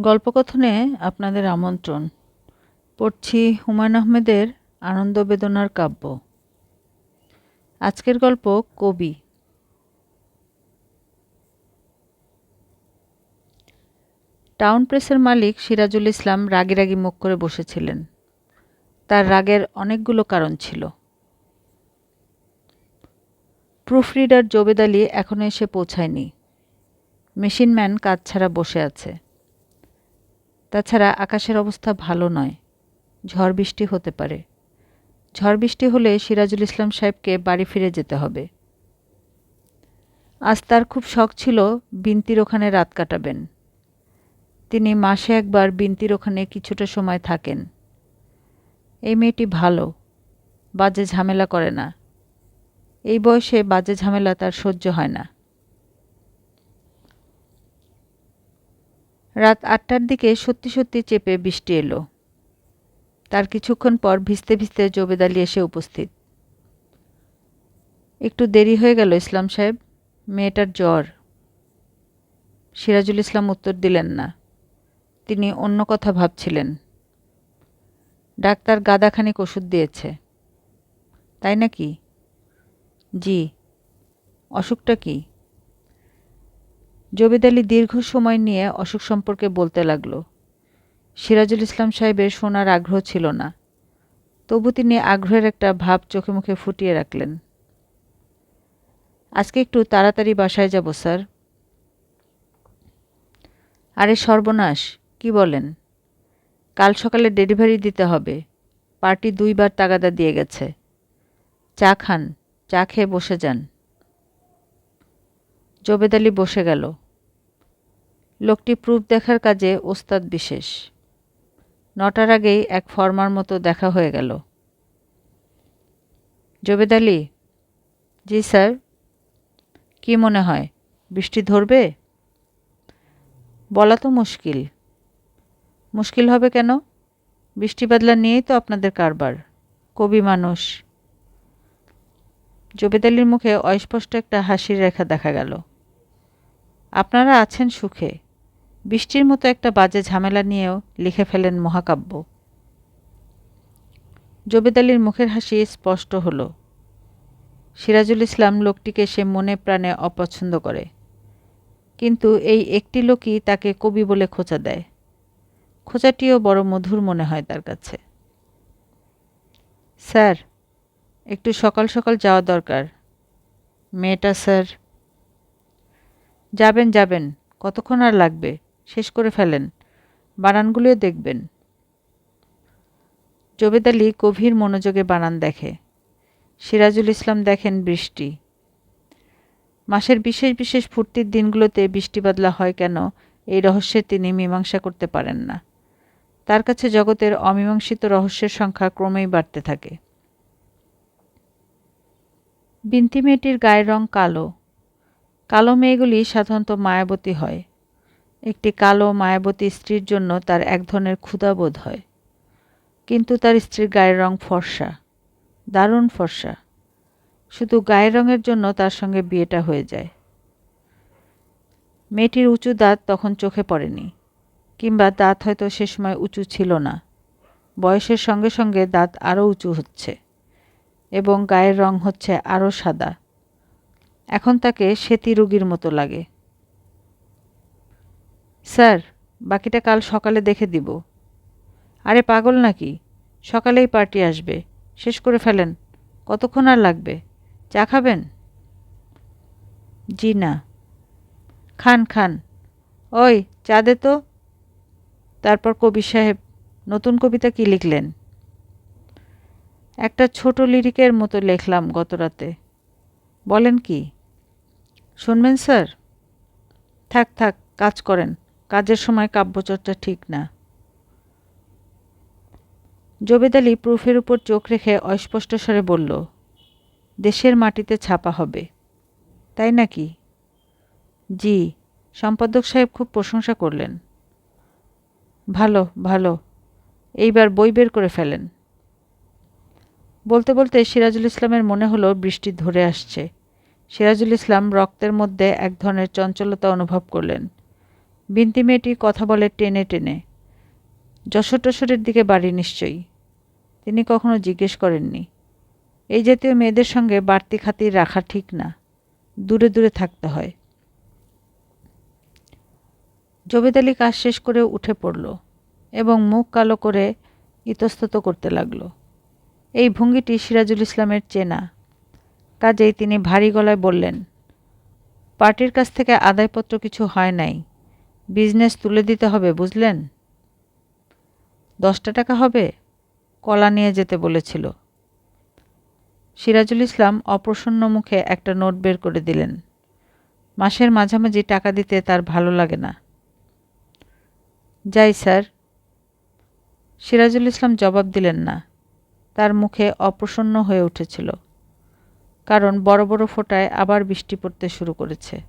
গল্পকথনে আপনাদের আমন্ত্রণ। পড়ছি হুমায়ুন আহমেদের আনন্দ বেদনার কাব্য। আজকের গল্প কবি। টাউন প্রেসের মালিক সিরাজুল ইসলাম রাগি রাগি মুখ করে বসেছিলেন। তার রাগের অনেকগুলো কারণ ছিল। প্রুফরিডার জোবেদ আলী এখনও এসে পৌঁছায়নি। মেশিনম্যান কাজ ছাড়া বসে আছে। তাছাড়া আকাশের অবস্থা ভালো নয়। ঝড় বৃষ্টি হতে পারে। ঝড় বৃষ্টি হলে সিরাজুল ইসলাম সাহেবকে বাড়ি ফিরে যেতে হবে। আজ তার খুব শখ ছিল বিনতির ওখানে রাত কাটাবেন। তিনি মাসে একবার বিনতির ওখানে কিছুটা সময় থাকেন। এই মেয়েটি ভালো, বাজে ঝামেলা করে না। এই বয়সে বাজে ঝামেলা তার সহ্য হয় না। রাত আটটার দিকে সত্যি সত্যি চেপে বৃষ্টি এলো। তার কিছুক্ষণ পর ভিজতে ভিজতে জোবেদ আলী এসে উপস্থিত। একটু দেরি হয়ে গেল ইসলাম সাহেব, মেয়েটার জ্বর। সিরাজুল ইসলাম উত্তর দিলেন না। তিনি অন্য কথা ভাবছিলেন। ডাক্তার গাদাখানিক ওষুধ দিয়েছে। তাই নাকি? জি। অসুখটা কি? জবেদ আলী দীর্ঘ সময় নিয়ে অসুখ সম্পর্কে বলতে লাগল। সিরাজুল ইসলাম সাহেবের শোনার আগ্রহ ছিল না। তবু তিনি আগ্রহের একটা ভাব চোখে মুখে ফুটিয়ে রাখলেন। আজকে একটু তাড়াতাড়ি বাসায় যাব, স্যার। আরে, সর্বনাশ, কি বলেন? কাল সকালে ডেলিভারি দিতে হবে। পার্টি দুইবার তাগাদা দিয়ে গেছে। চা খান, চা খেয়ে বসে যান। জবেদ আলী বসে গেল। লোকটি প্রুফ দেখার কাজে ওস্তাদ বিশেষ। নটার আগেই এক ফর্মার মতো দেখা হয়ে গেল। জবেদ আলী? জি, স্যার। কি মনে হয়, বৃষ্টি ধরবে? বলা তো মুশকিল। মুশকিল হবে কেন? বৃষ্টি বাদলা নিয়েই তো আপনাদের কারবার। কবি মানুষ। জবেদ আলীর মুখে অস্পষ্ট একটা হাসির রেখা দেখা গেল। আপনারা আছেন সুখে। বৃষ্টির মতো একটা বাজে ঝামেলা নিয়েও লিখে ফেলেন মহাকাব্য। জবেদ আলীর মুখের হাসি স্পষ্ট হলো। সিরাজুল ইসলাম লোকটিকে সে মনে প্রাণে অপছন্দ করে। কিন্তু এই একটি লোকই তাকে কবি বলে খোঁচা দেয়। খোঁচাটিও বড় মধুর মনে হয় তার কাছে। স্যার, একটু সকাল সকাল যাওয়া দরকার। মেয়েটা, স্যার যাবেন যাবেন, কতক্ষণ আর লাগবে? শেষ করে ফেলেন। বানানগুলিও দেখবেন। জবেদ আলী গভীর মনোযোগে বানান দেখে। সিরাজুল ইসলাম দেখেন বৃষ্টি। মাসের বিশেষ বিশেষ ফুর্তির দিনগুলোতে বৃষ্টি বাদলা হয় কেন? এই রহস্যের তিনি মীমাংসা করতে পারেন না। তার কাছে জগতের অমীমাংসিত রহস্যের সংখ্যা ক্রমেই বাড়তে থাকে। বিন্তি মেয়েটির গায়ের রং কালো। কালো মেয়েগুলি সাধারণত মায়াবতী হয়। একটি কালো মায়াবতী স্ত্রীর জন্য তার এক ধরনের ক্ষুধাবোধ হয়। কিন্তু তার স্ত্রীর গায়ের রং ফর্সা, দারুণ ফর্সা। শুধু গায়ের রঙের জন্য তার সঙ্গে বিয়েটা হয়ে যায়। মেয়েটির উঁচু দাঁত তখন চোখে পড়েনি, কিংবা দাঁত হয়তো সে সময় উঁচু ছিল না। বয়সের সঙ্গে সঙ্গে দাঁত আরও উঁচু হচ্ছে এবং গায়ের রং হচ্ছে আরও সাদা। এখন তাকে সেতি রুগীর মতো লাগে। স্যার, বাকিটা কাল সকালে দেখে দিব। আরে পাগল নাকি? সকালেই পার্টি আসবে। শেষ করে ফেলেন। কতক্ষণ আর লাগবে? চা খাবেন? জি না। খান খান। ওই, চা দে তো। তারপর কবি সাহেব, নতুন কবিতা কি লিখলেন? একটা ছোট লিরিকের মতো লেখলাম গত রাতে। বলেন কি? শুনবেন, স্যার? থাক থাক, কাজ করেন। কাজের সময় কাব্যচর্চা ঠিক না। জবেদ আলী প্রুফের উপর চোখ রেখে অস্পষ্ট স্বরে বলল, দেশের মাটিতে ছাপা হবে। তাই নাকি? জি, সম্পাদক সাহেব খুব প্রশংসা করলেন। ভালো ভালো। এইবার বই বের করে ফেলেন। বলতে বলতে সিরাজুল ইসলামের মনে হলো বৃষ্টি ধরে আসছে। সিরাজুল ইসলাম রক্তের মধ্যে এক ধরনের চঞ্চলতা অনুভব করলেন। বিন্তি মেয়েটি কথা বলে টেনে টেনে, যশোর টশোরের দিকে বাড়ি নিশ্চয়ই। তিনি কখনো জিজ্ঞেস করেননি, এই জাতীয় মেয়েদের সঙ্গে বাড়তি খাতির রাখা ঠিক না, দূরে দূরে থাকতে হয়। জবেদ আলী কাজ শেষ করে উঠে পড়ল এবং মুখ কালো করে ইতস্তত করতে লাগল। এই ভঙ্গিটি সিরাজুল ইসলামের চেনা কাজেই তিনি ভারী গলায় বললেন, পার্টির কাছ থেকে আদায়পত্র কিছু হয় নাই। বিজনেস তুলে দিতে হবে, বুঝলেন? দশটা টাকা হবে? কলা নিয়ে যেতে বলেছিল। সিরাজুল ইসলাম অপ্রসন্ন মুখে একটা নোট বের করে দিলেন, মাসের মাঝামাঝি টাকা দিতে তার ভালো লাগে না। যাই, স্যার। সিরাজুল ইসলাম জবাব দিলেন না, তার মুখে অপ্রসন্ন হয়ে উঠেছিল। কারণ বড় বড় ফোঁটায় আবার বৃষ্টি পড়তে শুরু করেছে।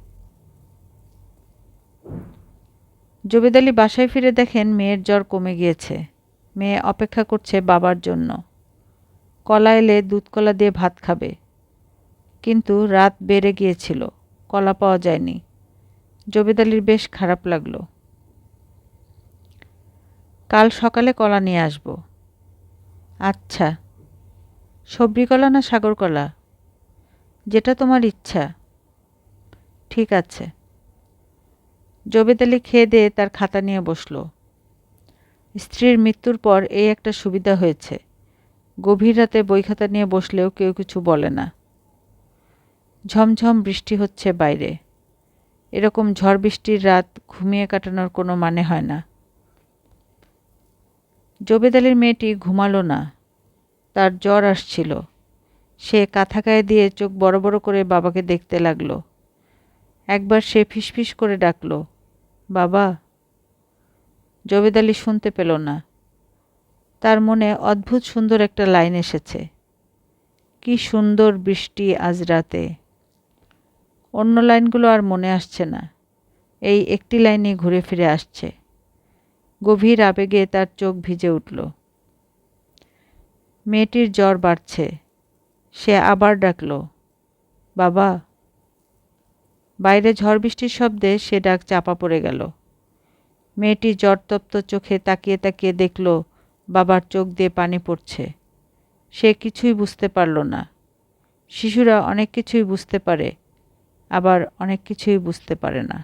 জবেদ আলী বাসায় ফিরে দেখেন মেয়ের জ্বর কমে গিয়েছে। মেয়ে অপেক্ষা করছে বাবার জন্য। কলা এলে দুধ কলা দিয়ে ভাত খাবে। কিন্তু রাত বেড়ে গিয়েছিল, কলা পাওয়া যায়নি। জবেদ আলীর বেশ খারাপ লাগল। কাল সকালে কলা নিয়ে আসব। আচ্ছা সবরি কলা না সাগর কলা? যেটা তোমার ইচ্ছা। ঠিক আছে। জবেদ খেয়ে দিয়ে তার খাতা নিয়ে বসল। স্ত্রীর মৃত্যুর পর এই একটা সুবিধা হয়েছে। গভীর রাতে বই খাতা নিয়ে বসলেও কেউ কিছু বলে না। ঝমঝম বৃষ্টি হচ্ছে বাইরে। এরকম ঝড় বৃষ্টির রাত ঘুমিয়ে কাটানোর কোনো মানে হয় না। জবেদ আলীর মেয়েটি ঘুমালো না। তার জ্বর আসছিল। সে কাঁথা গায়ে দিয়ে চোখ বড় বড় করে বাবাকে দেখতে লাগল। একবার সে ফিসফিস করে ডাকল, বাবা। জবেদ আলী শুনতে পেল না। তার মনে অদ্ভুত সুন্দর একটা লাইন এসেছে, কি সুন্দর বৃষ্টি আজ রাতে। অন্য লাইনগুলো আর মনে আসছে না, এই একটি লাইনে ঘুরে ফিরে আসছে। গভীর আবেগে তার চোখ ভিজে উঠল। মেয়েটির জ্বর বাড়ছে। সে আবার ডাকল, বাবা। বাইরে ঝড় বৃষ্টির শব্দে সে ডাক চাপা পড়ে গেল। মেয়েটি জ্বরতপ্ত চোখে তাকিয়ে তাকিয়ে দেখল, বাবার চোখ দিয়ে পানি পড়ছে। সে কিছুই বুঝতে পারল না। শিশুরা অনেক কিছুই বুঝতে পারে, আবার অনেক কিছুই বুঝতে পারে না।